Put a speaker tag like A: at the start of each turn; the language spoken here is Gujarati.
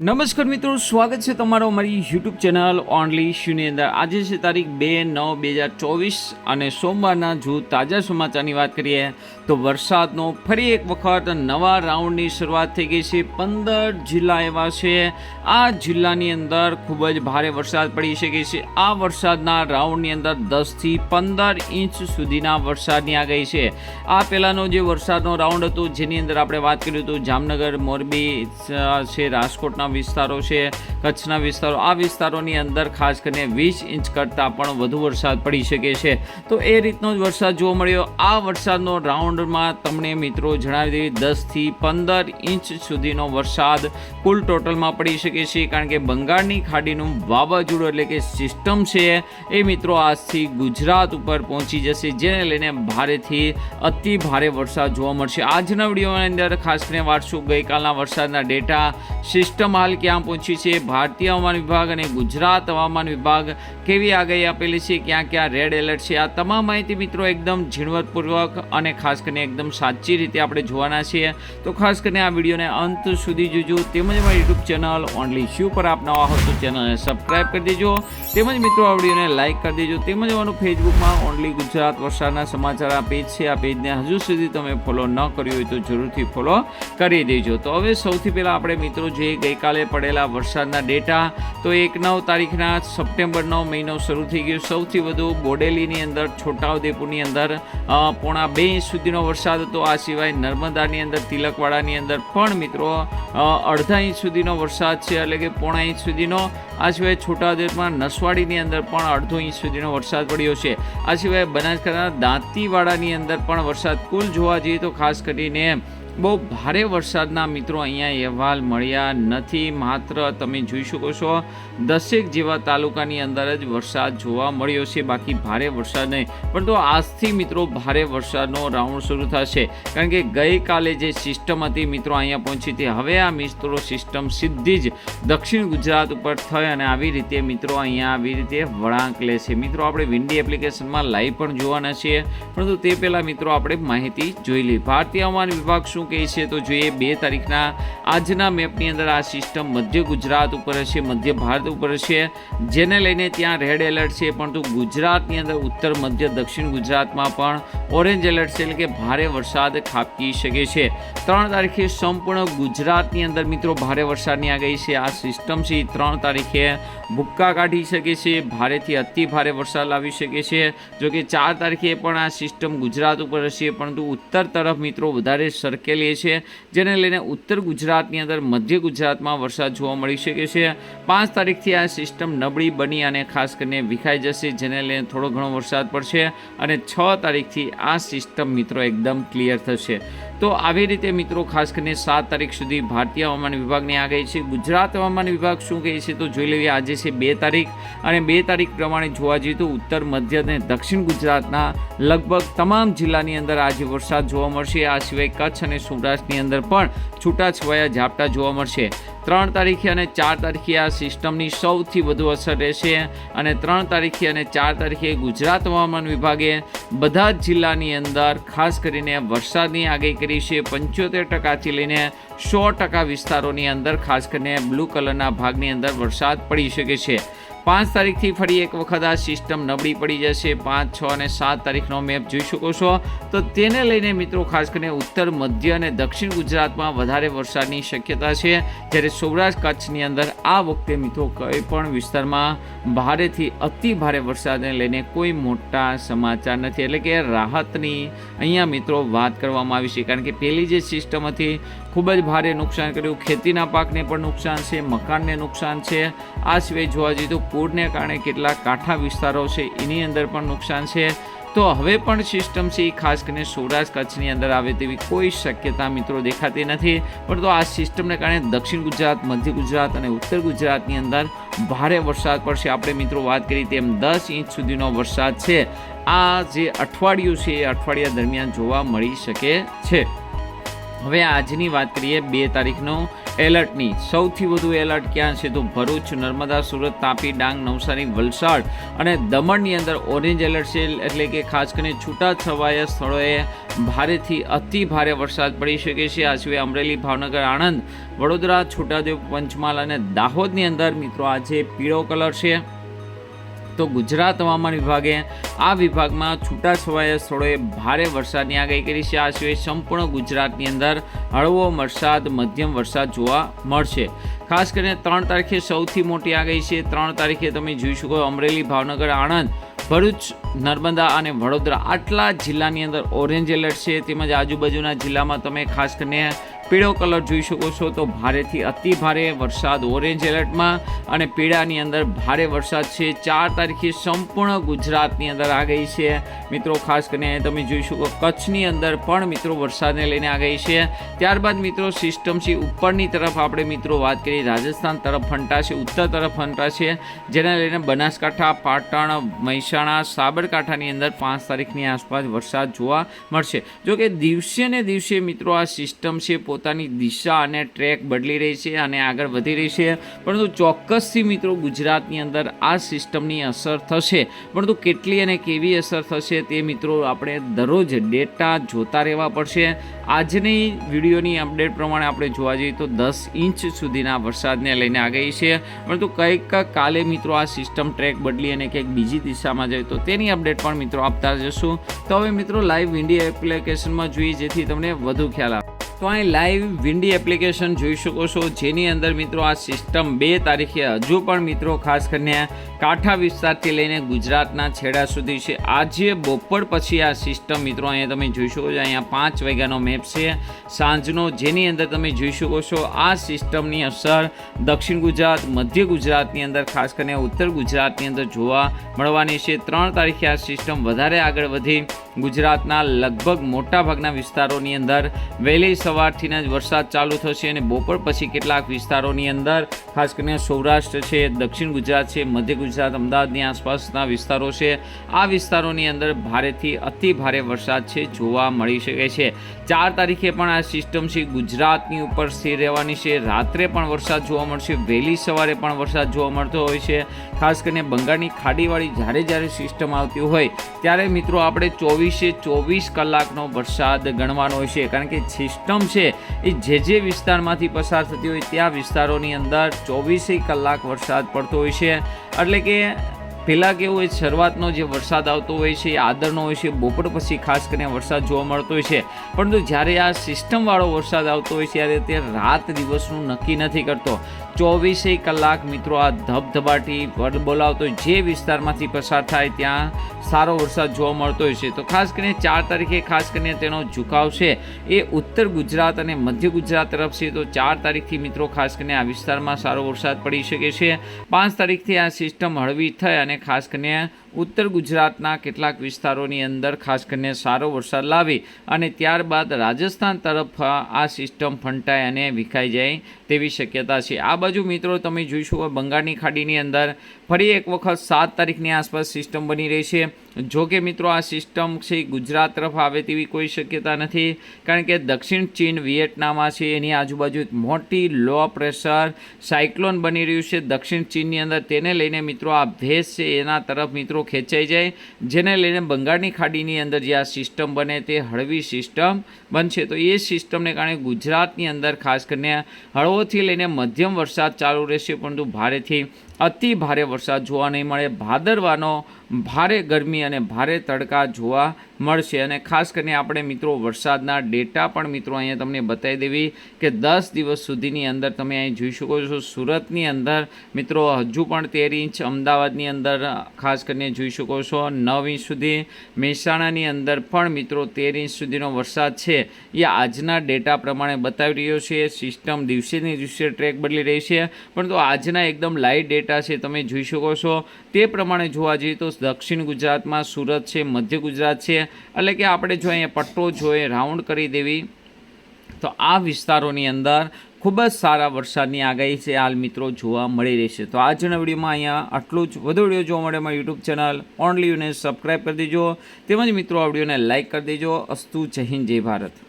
A: નમસ્કાર મિત્રો, સ્વાગત છે તમારો અમારી યુટ્યુબ ચેનલ ઓનલી શૂની અંદર. આજે છે તારીખ બે નવ બે હજાર ચોવીસ અને સોમવારના જો તાજા સમાચારની વાત કરીએ તો વરસાદનો ફરી એક વખત નવા રાઉન્ડની શરૂઆત થઈ ગઈ છે. પંદર જિલ્લા એવા છે. આ જિલ્લાની અંદર ખૂબ જ ભારે વરસાદ પડી શકે છે. આ વરસાદના રાઉન્ડની અંદર દસથી પંદર ઇંચ સુધીના વરસાદની આગાહી છે. આ પહેલાંનો જે વરસાદનો રાઉન્ડ હતો, જેની અંદર આપણે વાત કર્યું હતું જામનગર, મોરબી છે, રાજકોટના વિસ્તારો છે. કચ્છના વિસ્તારો, આ વિસ્તારોની અંદર ખાસ કરીને વીસ ઇંચ કરતાં પણ વધુ વરસાદ પડી શકે છે. તો એ રીતનો જ વરસાદ જોવા મળ્યો. આ વરસાદનો રાઉન્ડમાં તમને મિત્રો જણાવી દેવી દસથી પંદર ઇંચ સુધીનો વરસાદ કુલ ટોટલમાં પડી શકે છે. કારણ કે બંગાળની ખાડીનું વાવાઝોડું એટલે કે સિસ્ટમ છે એ મિત્રો આજથી ગુજરાત ઉપર પહોંચી જશે, જેને લઈને ભારેથી અતિ ભારે વરસાદ જોવા મળશે. આજના વિડીયોની અંદર ખાસ કરીને વાંચશું ગઈકાલના વરસાદના ડેટા, સિસ્ટમ હાલ ક્યાં પહોંચ્યું છે? ભારતીય હવામાન વિભાગ અને ગુજરાત હવામાન વિભાગ કેવી આગાહી આપેલી છે? ક્યાં ક્યાં રેડ એલર્ટ છે? આ તમામ માહિતી મિત્રો એકદમ ઝીણવટપૂર્વક અને ખાસ કરીને એકદમ સાચી રીતે આપણે જોવાના છીએ. તો ખાસ કરીને આ વિડીયોને અંત સુધી જોજો. તેમજ મારી યુટ્યુબ ચેનલ ઓનલી શ્યુ પર આપ નવા હો તો ચેનલને સબસ્ક્રાઈબ કરી દેજો. તેમજ મિત્રો આ વિડીયોને લાઇક કરી દેજો. તેમજ મારું ફેસબુકમાં ઓનલી ગુજરાત વરસાદના સમાચાર આ પેજ છે. આ પેજને હજુ સુધી તમે ફોલો ન કર્યું હોય તો જરૂરથી ફોલો કરી દેજો. તો હવે સૌથી પહેલાં આપણે મિત્રો જે ગઈકાલે પડેલા વરસાદના ડેટા, તો એક નવ તારીખના સપ્ટેમ્બરનો મહિનો શરૂ થઈ ગયો. સૌથી વધુ બોડેલીની અંદર, છોટાઉદેપુરની અંદર પોણા બે ઇંચ સુધીનો વરસાદ હતો. આ સિવાય નર્મદાની અંદર, તિલકવાડાની અંદર પણ મિત્રો અડધા ઇંચ સુધીનો વરસાદ છે, એટલે કે પોણા ઇંચ સુધીનો. આ સિવાય છોટાઉદેપુરમાં નસવાડીની અંદર પણ અડધો ઇંચ સુધીનો વરસાદ પડ્યો છે. આ સિવાય બનાસકાંઠાના દાંતીવાડાની અંદર પણ વરસાદ કુલ જોવા જઈએ તો ખાસ કરીને બહુ ભારે વરસાદના મિત્રો અહીંયા અહેવાલ મળ્યા નથી. માત્ર તમે જોઈ શકો છો, દસેક જેવા તાલુકાની અંદર જ વરસાદ જોવા મળ્યો છે. બાકી ભારે વરસાદ નહીં, પરંતુ આજથી મિત્રો ભારે વરસાદનો રાઉન્ડ શરૂ થશે. કારણ કે ગઈકાલે જે સિસ્ટમ હતી મિત્રો અહીંયા પહોંચી હતી, હવે આ મિત્રો સિસ્ટમ સીધી જ દક્ષિણ ગુજરાત ઉપર થઈ અને આવી રીતે મિત્રો અહીંયા આવી રીતે વળાંક લે છે. મિત્રો, આપણે વિન્ડી એપ્લિકેશનમાં લાઈવ પણ જોવાના છીએ, પરંતુ તે પહેલાં મિત્રો આપણે માહિતી જોઈ લઈએ. ભારતીય હવામાન વિભાગ શું કહે છે, તો જોઈએ બે તારીખના આજના મેપની અંદર આ સિસ્ટમ મધ્ય ગુજરાત ઉપર હશે, મધ્ય ભારત ઉપર હશે, જેને લઈને ત્યાં રેડ એલર્ટ છે, પરંતુ ગુજરાતની અંદર ઉત્તર, મધ્ય, દક્ષિણ ગુજરાતમાં પણ ઓરેન્જ એલર્ટ છે, એટલે કે ભારે વરસાદ ખાબકી શકે છે. ત્રણ તારીખે સંપૂર્ણ ગુજરાતની અંદર મિત્રો ભારે વરસાદની આગાહી છે. આ સિસ્ટમ છે ત્રણ તારીખે ભૂક્કા કાઢી શકે છે, ભારેથી અતિ ભારે વરસાદ લાવી શકે છે. જોકે ચાર તારીખે પણ આ સિસ્ટમ ગુજરાત ઉપર હશે, પરંતુ ઉત્તર તરફ મિત્રો વધારે સરકેલી છે જેને લઈને ઉત્તર ગુજરાતની અંદર મધ્ય ગુજરાતમાં વરસાદ જોવા મળી શકે છે. પાંચ તારીખથી આ સિસ્ટમ નબળી બની અને ખાસ કરીને વિખાઈ જશે, જેને લઈને થોડો ઘણો વરસાદ પડશે અને છ તારીખથી આ સિસ્ટમ મિત્રો એકદમ ક્લિયર થશે. તો આવી રીતે મિત્રો ખાસ કરીને સાત તારીખ સુધી ભારતીય હવામાન વિભાગની આગાહી છે. ગુજરાત હવામાન વિભાગ શું કહે છે તો જોઈ લઈએ આજે છે બે તારીખ અને બે તારીખ પ્રમાણે જોવા જઈએ તો ઉત્તર, મધ્ય અને દક્ષિણ ગુજરાતના લગભગ તમામ જિલ્લાની અંદર આજે વરસાદ જોવા મળશે. આ સિવાય કચ્છ અને સૌરાષ્ટ્રની અંદર પણ છૂટાછવાયા ઝાપટા જોવા મળશે. ત્રણ તારીખે અને ચાર તારીખે આ સિસ્ટમની સૌથી વધુ અસર રહેશે અને ત્રણ તારીખે અને ચાર તારીખે ગુજરાત હવામાન વિભાગે બધા જ જિલ્લાની અંદર, ખાસ કરીને વરસાદની આગાહી કરી છે, પંચોતેર ટકાથી લઈને સો ટકા વિસ્તારોની અંદર, ખાસ કરીને બ્લુ કલરના ભાગની અંદર વરસાદ પડી શકે છે. પાંચ તારીખથી ફરી એક વખત આ સિસ્ટમ નબળી પડી જશે. પાંચ, છ અને સાત તારીખનો મેપ જોઈ શકો છો. તો તેને લઈને મિત્રો, ખાસ કરીને ઉત્તર, મધ્ય અને દક્ષિણ ગુજરાતમાં વધારે વરસાદની શક્યતા છે. જ્યારે સૌરાષ્ટ્ર કચ્છની અંદર આ વખતે મિત્રો કંઈ પણ વિસ્તારમાં ભારેથી અતિ ભારે વરસાદને લઈને કોઈ મોટા સમાચાર નથી. એટલે કે રાહતની અહીંયા મિત્રો વાત કરવામાં આવી છે. કારણ કે પહેલી જે સિસ્ટમ હતી ખૂબ જ ભારે નુકસાન કર્યું. ખેતીના પાકને પણ નુકસાન છે, મકાનને નુકસાન છે. આ સિવાય જોવા જઈએ તો પૂરને કારણે કેટલાક કાંઠા વિસ્તારો છે, એની અંદર પણ નુકસાન છે. તો હવે પણ સિસ્ટમ છે એ ખાસ કરીને સૌરાષ્ટ્ર કચ્છની અંદર આવે તેવી કોઈ શક્યતા મિત્રો દેખાતી નથી. પરંતુ આ સિસ્ટમને કારણે દક્ષિણ ગુજરાત, મધ્ય ગુજરાત અને ઉત્તર ગુજરાતની અંદર ભારે વરસાદ પડશે. આપણે મિત્રો વાત કરી તેમ દસ ઇંચ સુધીનો વરસાદ છે. આ જે અઠવાડિયું છે એ અઠવાડિયા દરમિયાન જોવા મળી શકે છે. હવે આજની વાત કરીએ બે તારીખનો એલર્ટની સૌથી વધુ એલર્ટ ક્યાં છે તો ભરૂચ, નર્મદા, સુરત, તાપી, ડાંગ, નવસારી, વલસાડ અને દમણની અંદર ઓરેન્જ એલર્ટ છે એટલે કે ખાસ કરીને છૂટા છવાયા સ્થળોએ ભારેથી અતિ ભારે વરસાદ પડી શકે છે. આ સિવાય અમરેલી, ભાવનગર, આણંદ, વડોદરા છોટાદેવ પંચમહાલ અને દાહોદની અંદર મિત્રો આજે પીળો કલર છે. તો ગુજરાત હવામાન વિભાગે આ વિભાગમાં છૂટાછવાયા સ્થળોએ ભારે વરસાદની આગાહી કરી છે. આ સિવાય સંપૂર્ણ ગુજરાતની અંદર હળવો વરસાદ, મધ્યમ વરસાદ જોવા મળશે. ખાસ કરીને ત્રણ તારીખે સૌથી મોટી આગાહી છે. ત્રણ તારીખે તમે જોઈ શકો અમરેલી, ભાવનગર, આણંદ, ભરૂચ, નર્મદા અને વડોદરા. આટલા જિલ્લાની અંદર ઓરેન્જ એલર્ટ છે. તેમજ આજુબાજુના જિલ્લામાં તમે ખાસ કરીને પીળો કલર જોઈ શકો છો તો ભારેથી અતિ ભારે વરસાદ ઓરેન્જ એલર્ટમાં અને પીળાની અંદર ભારે વરસાદ છે. ચાર તારીખે સંપૂર્ણ ગુજરાતની અંદર આ ગઈ છે. મિત્રો, ખાસ કરીને તમે જોઈ શકો કચ્છની અંદર પણ મિત્રો વરસાદને લઈને આ ગઈ છે. ત્યારબાદ મિત્રો, સિસ્ટમ છે ઉપરની તરફ આપણે મિત્રો વાત કરીએ. રાજસ્થાન તરફ ફંટાશે ઉત્તર તરફ ફંટાશે જેને લઈને બનાસકાંઠા, પાટણ, મહેસાણા, સાબરકાંઠાની અંદર પાંચ તારીખની આસપાસ વરસાદ જોવા મળશે. જો કે દિવસે ને દિવસે મિત્રો આ સિસ્ટમ છે પોતાની દિશા અને ટ્રેક બદલી રહી છે અને આગળ વધી રહી છે. પરંતુ ચોક્કસથી મિત્રો ગુજરાતની અંદર આ સિસ્ટમની અસર થશે. પરંતુ કેટલી અને કેવી અસર થશે તે મિત્રો આપણે દરરોજ ડેટા જોતા રહેવા પડશે. આજની વિડીયોની અપડેટ પ્રમાણે આપણે જોવા જઈએ તો દસ ઇંચ સુધીના વરસાદને લઈને આગાહી છે. પરંતુ કંઈક કાલે મિત્રો આ સિસ્ટમ ટ્રેક બદલી અને કંઈક બીજી દિશામાં જાય તો તેની અપડેટ પણ મિત્રો આપતા જશું. તો હવે મિત્રો લાઈવ ઇન્ડિયા એપ્લિકેશનમાં જોઈએ જેથી તમને વધુ ખ્યાલ આવે. તો અહીં લાઈવ વિન્ડી એપ્લિકેશન જોઈ શકો છો. જેની અંદર મિત્રો આ સિસ્ટમ બે તારીખે હજુ પણ મિત્રો ખાસ કરીને કાંઠા વિસ્તારથી લઈને ગુજરાતના છેડા સુધી છે. આજે બપોર પછી આ સિસ્ટમ મિત્રો અહીંયા તમે જોઈ શકો છો. અહીંયા પાંચ વાગ્યાનો મેપ છે. સાંજનો જેની અંદર તમે જોઈ શકો છો. આ સિસ્ટમની અસર દક્ષિણ ગુજરાત, મધ્ય ગુજરાતની અંદર ખાસ કરીને ઉત્તર ગુજરાતની અંદર જોવા મળવાની છે. ત્રણ તારીખે આ સિસ્ટમ વધારે આગળ વધી ગુજરાતના લગભગ મોટાભાગના વિસ્તારોની અંદર વહેલી સવારથી જ વરસાદ ચાલુ થશે અને બપોર પછી કેટલાક વિસ્તારોની અંદર, ખાસ કરીને સૌરાષ્ટ્ર છે, દક્ષિણ ગુજરાત છે, મધ્ય ગુજરાત, અમદાવાદની આસપાસના વિસ્તારો છે, આ વિસ્તારોની અંદર ભારેથી અતિ ભારે વરસાદ છે, જોવા મળી શકે છે. ચાર તારીખે પણ આ સિસ્ટમ છે, ગુજરાતની ઉપર સ્થિર રહેવાની છે. રાત્રે પણ વરસાદ જોવા મળશે, વહેલી સવારે પણ વરસાદ જોવા મળતો હોય છે. ખાસ કરીને બંગાળની ખાડીવાળી જ્યારે જ્યારે સિસ્ટમ આવતી હોય, ત્યારે મિત્રો આપણે ચોવીસે ચોવીસ કલાકનો વરસાદ ગણવાનો હોય છે. કારણ કે સિસ્ટમ છે. એ જે જે વિસ્તારમાંથી પસાર થતી હોય, ત્યાં વિસ્તારોની અંદર ચોવીસે કલાક વરસાદ પડતો હોય છે. એટલે કે પહેલાં કેવું હોય, શરૂઆતનો જે વરસાદ આવતો હોય છે, એ આદરનો હોય છે, બપોર પછી ખાસ કરીને વરસાદ જોવા મળતો હોય છે. પરંતુ જ્યારે આ સિસ્ટમવાળો વરસાદ આવતો હોય છે, ત્યારે તે રાત દિવસનું નક્કી નથી કરતો. ચોવીસે કલાક મિત્રો આ ધબધબાટી બોલાવતો જે વિસ્તારમાંથી પસાર થાય, ત્યાં સારો વરસાદ જોવા મળતો હોય છે. તો ખાસ કરીને ચાર તારીખે ખાસ કરીને તેનો ઝુકાવ છે. એ ઉત્તર ગુજરાત અને મધ્ય ગુજરાત તરફ છે. તો ચાર તારીખથી મિત્રો ખાસ કરીને આ વિસ્તારમાં સારો વરસાદ પડી શકે છે. પાંચ તારીખથી આ સિસ્ટમ હળવી થઈ અને ખાસ કરીને ઉત્તર ગુજરાતના કેટલાક વિસ્તારોની અંદર ખાસ કરીને સારો વરસાદ લાવી અને ત્યારબાદ રાજસ્થાન તરફ આ સિસ્ટમ ફંટાય અને વિખાઈ જાય તેવી શક્યતા છે. આ બાજુ મિત્રો તમે જોઈશું બંગાળની ખાડીની અંદર ફરી એક વખત સાત તારીખની આસપાસ સિસ્ટમ બની રહી છે. જો કે મિત્રો આ સિસ્ટમ છે ગુજરાત તરફ આવે તેવી કોઈ શક્યતા નથી કારણ કે દક્ષિણ ચીન વિયેટનામમાં છે. એની આજુબાજુ એક મોટી લો પ્રેશર સાયક્લોન બની રહ્યું છે દક્ષિણ ચીનની અંદર. તેને લઈને મિત્રો આ ભેસ છે એના તરફ મિત્રો ખેંચાઈ જાય, જેને લઈને બંગાળની ખાડીની અંદર જે આ સિસ્ટમ બને તે હળવી સિસ્ટમ બનશે. તો એ સિસ્ટમને કારણે ગુજરાતની અંદર ખાસ કરીને હળવોથી લઈને મધ્યમ વરસાદ ચાલુ રહેશે, પરંતુ ભારેથી અતિ ભારે વરસાદ જોવા નહીં મળે. ભાદરવાનો ભારે ગરમી અને ભારે તડકા જોવા મળશે. અને ખાસ કરીને આપણે મિત્રો વરસાદના ડેટા પણ મિત્રો અહીંયા તમને બતાવી દેવી કે દસ દિવસ સુધીની અંદર તમે અહીં જોઈ શકો છો. સુરતની અંદર મિત્રો હજુ પણ તેર ઇંચ અમદાવાદની અંદર ખાસ કરીને જોઈ શકો છો. નવ ઇંચ સુધી મહેસાણાની અંદર પણ મિત્રો તેર ઇંચ સુધીનો વરસાદ છે. એ આજના ડેટા પ્રમાણે બતાવી રહ્યો છે. સિસ્ટમ દિવસેને દિવસે ટ્રેક બદલી રહી છે. પરંતુ આજના એકદમ લાઈવ ડેટા છે તમે જોઈ શકો છો. તે પ્રમાણે જોવા જઈએ તો દક્ષિણ ગુજરાતમાં સુરત છે, મધ્ય ગુજરાત છે એટલે કે આપણે જો અહીંયા પટ્ટો જોઈએ, રાઉન્ડ કરી દેવી, તો આ વિસ્તારોની અંદર ખૂબ જ સારા વરસાદની આગાહી છે, હાલ મિત્રો જોવા મળી રહેશે તો આજના વિડીયોમાં અહીંયા આટલું જ. વધુ વીડિયો જોવા મળે મારી યુટ્યુબ ચેનલ ઓનલી યુને સબસ્ક્રાઈબ કરી દેજો. તેમજ મિત્રો આ વિડીયોને લાઇક કરી દેજો. અસ્તુ જય હિન્દ, જય ભારત.